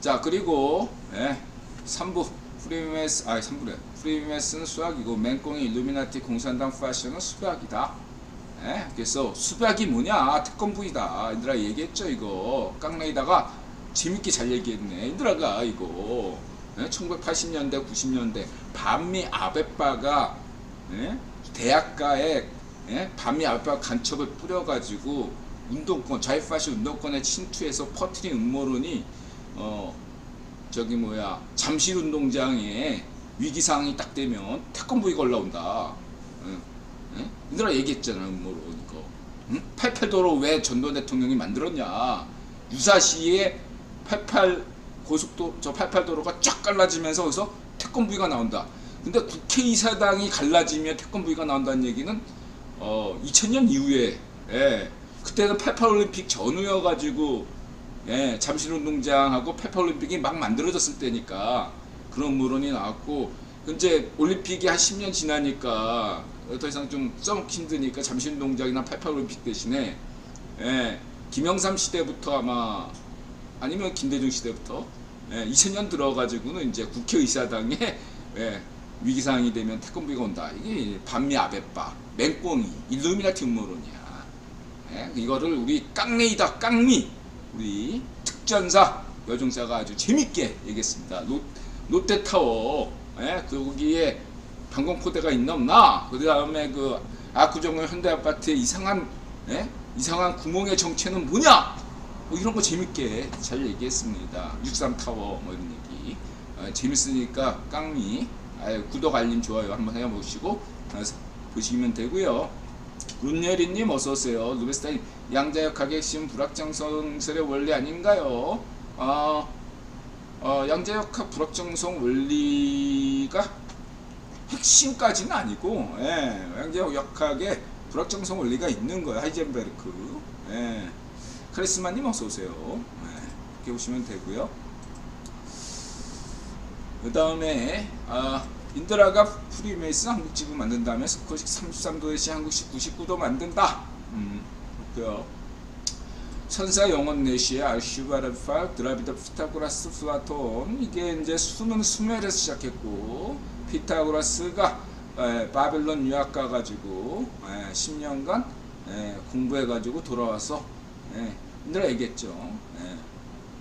자 그리고 예, 3부. 프리메스 아 3부래. 프리메스는 수학이고 맹꽁이 일루미나티 공산당 파시는 수학이다. 예, 그래서 수학이 뭐냐? 태권부이다. 얘들아 얘기했죠 이거. 깡레이다가 재밌게 잘 얘기했네. 얘들아가 이거. 예, 1980년대 90년대 반미 아베빠가 예, 대학가에 예, 반미 아베빠 간첩을 뿌려가지고 운동권 좌익파시 운동권에 침투해서 퍼트린 음모론이 어 저기 뭐야 잠실 운동장에 위기 상황이 딱 되면 태권부이가 올라온다. 응? 응? 얘들아 얘기했잖아 음모론 이거. 응? 88도로 왜 전두환 대통령이 만들었냐? 유사시에 88 고속도 저 88도로가 쫙 갈라지면서 거기서 태권부이가 나온다. 근데 국회의사당이 갈라지면 태권부이가 나온다는 얘기는 어 2000년 이후에 예. 그때는 88 올림픽 전후여 가지고 예, 잠실운동장하고 88올림픽이 막 만들어졌을 때니까 그런 물론이 나왔고 이제 올림픽이 한 10년 지나니까 더 이상 좀 써먹기 힘드니까 잠실운동장이나 88올림픽 대신에 예, 김영삼 시대부터 아마 아니면 김대중 시대부터 예, 2000년 들어가지고는 이제 국회의사당에 예, 위기상황이 되면 태권부가 온다. 이게 반미 아베빠, 맹꽁이, 일루미나티 음모론이야. 예, 이거를 우리 깡레이다 깡미 우리 특전사 여중사가 아주 재밌게 얘기했습니다. 롯, 롯데타워 예, 거기에 방공포대가 있나 없나 그 다음에 그 아구정의 현대아파트의 이상한 예? 이상한 구멍의 정체는 뭐냐 뭐 이런 거 재밌게 잘 얘기했습니다. 63타워 뭐 이런 얘기 어, 재밌으니까 깡미 아유, 구독 알림 좋아요 한번 해보시고 어, 보시면 되고요. 룬예리님 어서 오세요. 루베스타인 양자역 학의 핵심 불확정성설의 원리 아닌가요? 어, 어, 양자역학 불확정성 원리가 핵심까지는 아니고 예, 양자역학에 불확정성 원리가 있는 거예요. 하이젠베르크. 예. 카리스마님 어서 오세요. 예, 이렇게 보시면 되고요. 그 다음에 아, 인드라가 프리메이슨 한국지구 만든 다음에 스코식 33도의 한국식 99도 만든다. 음, 그렇고요. 천사 영원 내시의 알슈바르파 드라비드 피타고라스 플라톤 이게 이제 수는 수메르에서 시작했고 피타고라스가 에, 바벨론 유학 가가지고 에, 10년간 에, 공부해가지고 돌아와서 에, 인드라 얘기했죠. 에,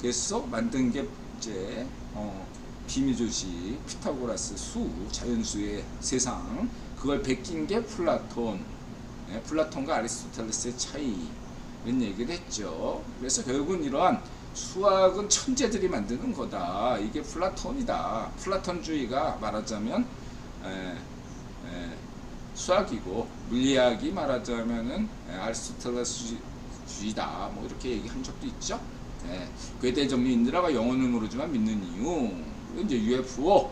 그래서 만든 게 이제 어, 비밀조식 피타고라스 수 자연수의 세상 그걸 베낀 게 플라톤. 예, 플라톤과 아리스토텔레스의 차이. 이런 얘기를 했죠. 그래서 결국은 이러한 수학은 천재들이 만드는 거다. 이게 플라톤이다. 플라톤주의가 말하자면 에, 에, 수학이고 물리학이 말하자면은 에, 아리스토텔레스주의다. 뭐 이렇게 얘기한 적도 있죠. 예, 괴대 정리 인드라가 영혼을 모르지만 믿는 이유 이제 UFO